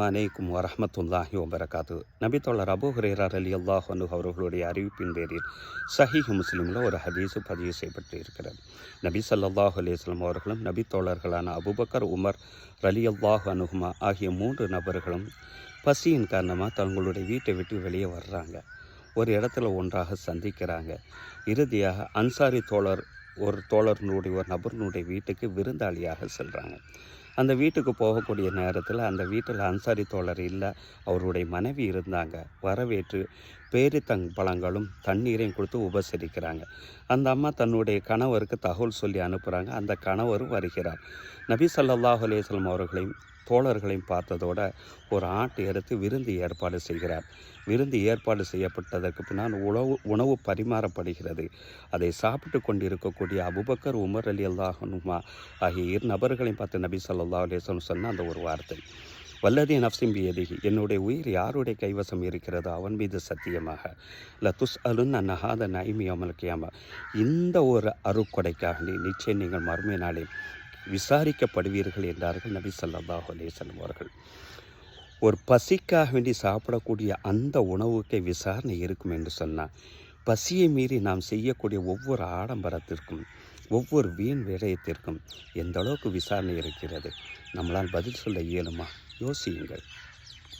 அனைக்கும் வரஹமத்துல்லாஹி வபரகாத்து. நபித்தோழர் அபு ஹுரேரார் அலி அல்லாஹ் அவர்களுடைய அறிவிப்பின் பேரில் சஹீஹ் முஸ்லீமில் ஒரு ஹதீஸு பதிவு செய்யப்பட்டு இருக்கிறது. நபி சல்லாஹ் அலிஸ்லாம் அவர்களும் அவர்களும் நபித்தோழர்களான அபுபக்கர் உமர் ரலி அல்லாஹ் அனுகுமா ஆகிய மூன்று நபர்களும் பசியின் காரணமாக தங்களுடைய வீட்டை விட்டு வெளியே வர்றாங்க. ஒரு இடத்துல ஒன்றாக சந்திக்கிறாங்க. இறுதியாக அன்சாரி தோழர் ஒரு தோழர்னுடைய ஒரு நபர்னுடைய வீட்டுக்கு விருந்தாளியாக செல்கிறாங்க அந்த வீட்டுக்கு போகக்கூடிய நேரத்தில் அந்த வீட்டில் அன்சாரி தோழர் இல்லை அவருடைய மனைவி இருந்தாங்க. வரவேற்று பேரித்தங் பழங்களும் தண்ணீரையும் கொடுத்து உபசரிக்கிறாங்க. அந்த அம்மா தன்னுடைய கணவருக்கு தகவல் சொல்லி அனுப்புகிறாங்க அந்த கணவரும் வருகிறார். நபி சல்லாஹ் அலேஸ்லம் அவர்களையும் தோழர்களையும் பார்த்ததோட ஒரு ஆட்டை எடுத்து விருந்து ஏற்பாடு செய்கிறார். விருந்து ஏற்பாடு செய்யப்பட்டதற்கு பின்னால் உணவு உணவு பரிமாறப்படுகிறது. அதை சாப்பிட்டு கொண்டிருக்கக்கூடிய அபுபக்கர் உமர் அலி அல்லாஹனுமா ஆகிய இரு நபர்களையும் பார்த்து நபி ஸல்லல்லாஹு அலைஹி சொன்ன அந்த ஒரு வார்த்தை. வல்லதி நப்சிம் பியதிகி என்னுடைய உயிர் யாருடைய கைவசம் இருக்கிறதோ அவன் மீது சத்தியமாக. ல துஸ் அலுன் நஹாத நைமி அமல்கியாமா இந்த ஒரு அருக்கொடைக்காக நீ நிச்சயம் நீங்கள் மறுமை நாளில் விசாரிக்கப்படுவீர்கள் என்றார்கள் நபி சல்லாஹ் அலேசன் அவர்கள். ஒரு பசிக்காக வேண்டி சாப்பிடக்கூடிய அந்த உணவுக்கே விசாரணை இருக்கும் என்று சொன்னால் பசியை மீறி நாம் செய்யக்கூடிய ஒவ்வொரு ஆடம்பரத்திற்கும் ஒவ்வொரு வீண் விரயத்திற்கும் எந்த அளவுக்கு விசாரணை இருக்கிறது? நம்மளால் பதில் சொல்ல இயலுமா? யோசியுங்கள்.